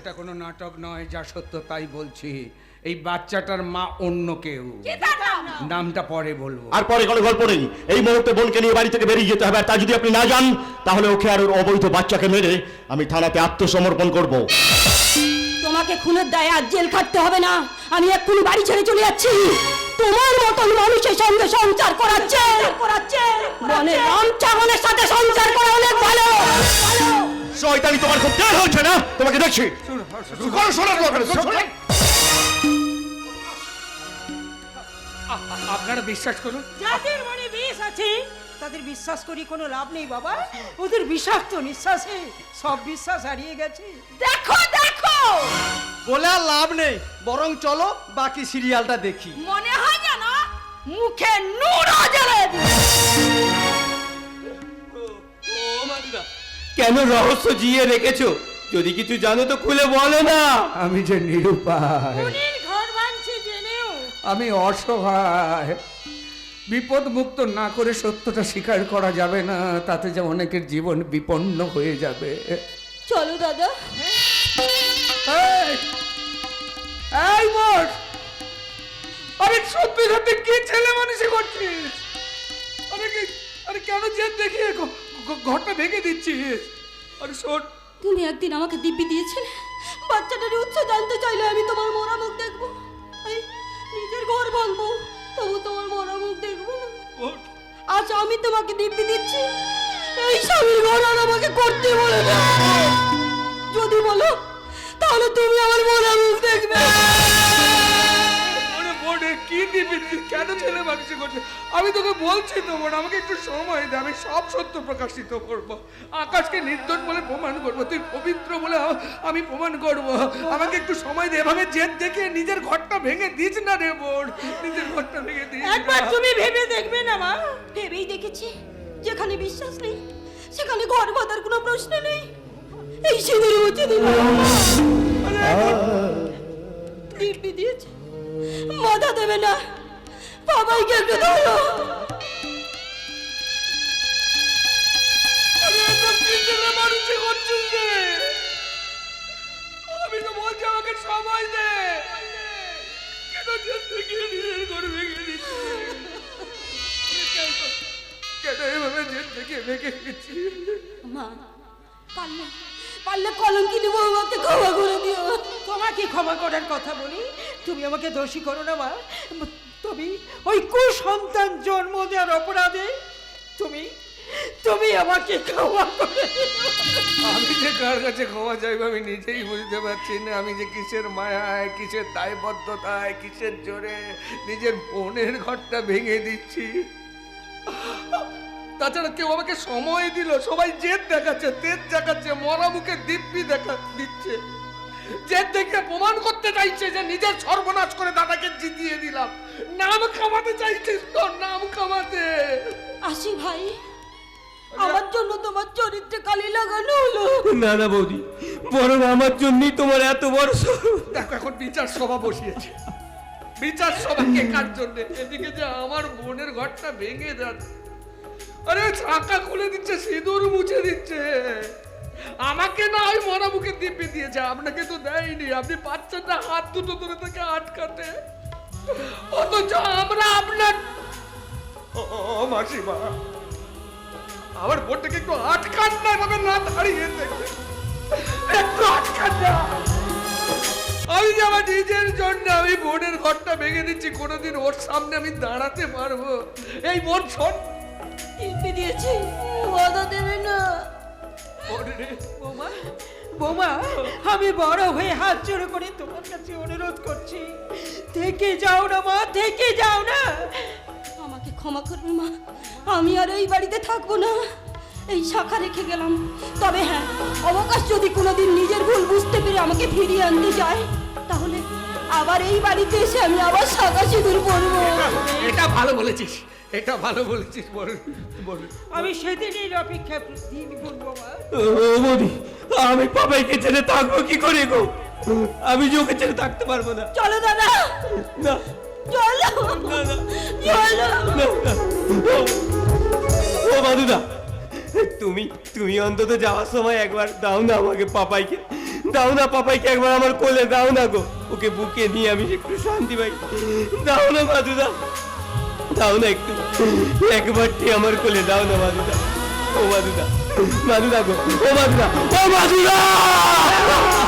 এটা কোনো নাটক নয় যা সত্য তাই বলছি। এই বাচ্চাটার মা অন্য কেউ। নামটা পরে বলব। আর পরে কোনো গল্প নেই। এই মুহূর্তে বোনকে নিয়ে বাড়ি থেকে বেরিয়ে যেতে হবে। আর তা যদি আপনি না যান তাহলে ওকে আর ওর অবৈধ বাচ্চাকে মেরে আমি থানাতে আত্মসমর্পণ করব। তোমাকে খুনের দায়ে আজ জেল খাটতে হবে না। আমি এক্ষুনি বাড়ি ছেড়ে চলে যাচ্ছি। তোমার মতন মানুষের সঙ্গে সংসার করাচ্ছে। করাচ্ছে। মনে রাম চামনের সাথে সংসার করা অনেক ভালো। ভালো। শয়তানি তোমার খুব দের হচ্ছে না? তোমাকে দেখছি। শোনার দরকার আপনারা বিশ্বাস করুন? যাদের মনে বিষ আছে তাদের বিশ্বাস করি কোনো লাভ নেই বাবা। ওদের বিষাক্ত নিঃশ্বাসে সব বিশ্বাস হারিয়ে গেছে। দেখো দেখো! বলে আর লাভ নেই বরং চলো বাকি সিরিয়ালটা দেখি। মনে হয় যেন মুখে নুন জ্বলে কেন রহস্য জিয়ে রেখেছো? যদি কিছু জানো তো খুলে বলো না। আমি যে নিরুপায়। উনির ঘর ভাঙছে জেনেও। আমি অসহায়। বিপদ মুক্ত না করে সত্যটা স্বীকার করা যাবে না তাতে যে অনেকের জীবন বিপন্ন হয়ে যাবে। চলো দাদা। এই! এই মোট আরে সত্যি সত্যি কি ছেলে মানুষই করছিস? আরে কি আরে কেন জেদ দেখিয়ে ঘ- ঘ- ঘরটা ভেঙে দিচ্ছিস আর শোন। তুমি একদিন আমাকে দিব্যি দিয়েছিলে। বাচ্চাটার উৎস জানতে চাইলে আমি তোমার মরা মুখ দেখব। তাই নিজের ঘর ভাঙবো তবু তোমার মরা মুখ দেখব না। আজ আমি তোমাকে দিব্যি দিচ্ছি। এই স্বামীর ঘর আর আমাকে করতে বলে যদি বলো তাহলে তুমি আমার মরা মুখ দেখবে। কি কেন ছেলে মানুষ করছে আমি তোকে বলছি তো বোন আমাকে একটু সময় দে আমি সব সত্য প্রকাশিত করব। আকাশকে নির্দোষ বলে প্রমাণ করব তুই পবিত্র বলে আমি প্রমাণ করব। আমাকে একটু সময় দে এভাবে জেদ দেখে নিজের ঘরটা ভেঙে দিস না রে বোন নিজের ঘরটা ভেঙে দিস একবার তুমি ভেবে দেখবে না মা। ভেবেই দেখেছি যেখানে বিশ্বাস নেই সেখানে ঘর বাঁধার কোনো প্রশ্ন নেই। এই সিঁদুর দিল দিব্যি দিয়েছে মাথা দেবে না। বাবাইকে একটু ধরো? আমি তো বলছি আমাকে সময় দে। কেন এভাবে জেদ দেখে ভেঙে দিচ্ছিস? মা পারলে পারলে কলঙ্কিনী বৌমাকে ক্ষমা করে দিও। তোমাকে ক্ষমা করার কথা বলি তুমি আমাকে দোষী করো না মা। তুমি ওই কুসন্তান জন্ম দেওয়ার অপরাধে তুমি তুমি আমাকে ক্ষমা করে আমি যে কার কাছে ক্ষমা চাইব আমি নিজেই বুঝতে পারছি না। আমি যে কিসের মায়ায় কিসের দায়বদ্ধতায় কিসের জোরে নিজের বোনের ঘরটা ভেঙে দিচ্ছি। তাছাড়া কেউ আমাকে সময় দিল সবাই জেদ দেখাচ্ছে তেজ দেখাচ্ছে মরা মুখে দিব্যি দেখা দিচ্ছে। জেদ দেখে প্রমাণ করতে চাইছে যে নিজের সর্বনাশ করে দাদাকে জিতিয়ে দিলাম। নাম কামাতে চাইছিস তোর নাম কামাতে। আসি ভাই আমার জন্য তোমার চরিত্রে কালি লাগানো হলো। না না বৌদি বরং আমার জন্যই তোমার এত বড়। দেখো এখন বিচার সভা বসিয়েছে। বিচার সভা কে কার জন্য? এদিকে যে আমার বোনের ঘরটা ভেঙে যাচ্ছে। আরে ছাকা খুলে দিচ্ছে সিঁদুর মুছে দিচ্ছে। আমাকে না ওই মরা মুখে দিব্যি দিয়েছে আপনাকে তো দেয়নি। আপনি পাচ্ছেন না হাত দুটো ধরে থেকে আটকাতে। অথচ আমরা আপনার মাসিমা আমার বোনটাকে একটু আটকান না এভাবে না দাঁড়িয়ে দেখবে একটু আটকান না। আমি যে আমার নিজের জন্য আমি বোনের ঘরটা ভেঙে দিচ্ছি কোনোদিন ওর সামনে আমি দাঁড়াতে পারব। এই বোন শোন। দিয়েছি। বাধা দেবে না। বৌমা আমি বড় হয়ে হাত জোড়ো করে তোমার কাছে অনুরোধ করছি। থেকে যাও না মা থেকে যাও না। আমাকে ক্ষমা করবে মা। আমি আর এই বাড়িতে থাকব না। এই শাখা রেখে গেলাম। তবে হ্যাঁ অবকাশ যদি কোনোদিন নিজের ভুল বুঝতে পেরে আমাকে ফিরিয়ে আনতে যায় তাহলে আবার এই বাড়িতে এসে আমি আবার শাখা সিঁদুর পরবো। এটা ভালো বলেছিস। এটা ভালো বলেছিস বল বল। আমি সেদিনের অপেক্ষা দিন ও বৌদি আমি পাপাইকে ছেড়ে থাকব কি করে গো? আমি যে ওকে ছেড়ে থাকতে পারব না। চলো দাদা। না চলো। না না। চলো। ও মাদুদা তুমি তুমি অন্তত যাওয়ার সময় একবার দাও না আমাকে পাপাইকে। দাও না পাপাইকে একবার আমার কোলে দাও না গো। ওকে বুকে নিয়ে আমি একটু শান্তি পাই। দাও না মাদুদা না একটু। একবারটি আমার কোলে দাও না, মাদুদা। ও মাদুদা। মাদুদা গো, ও মাদুদা। ও মাদুদা!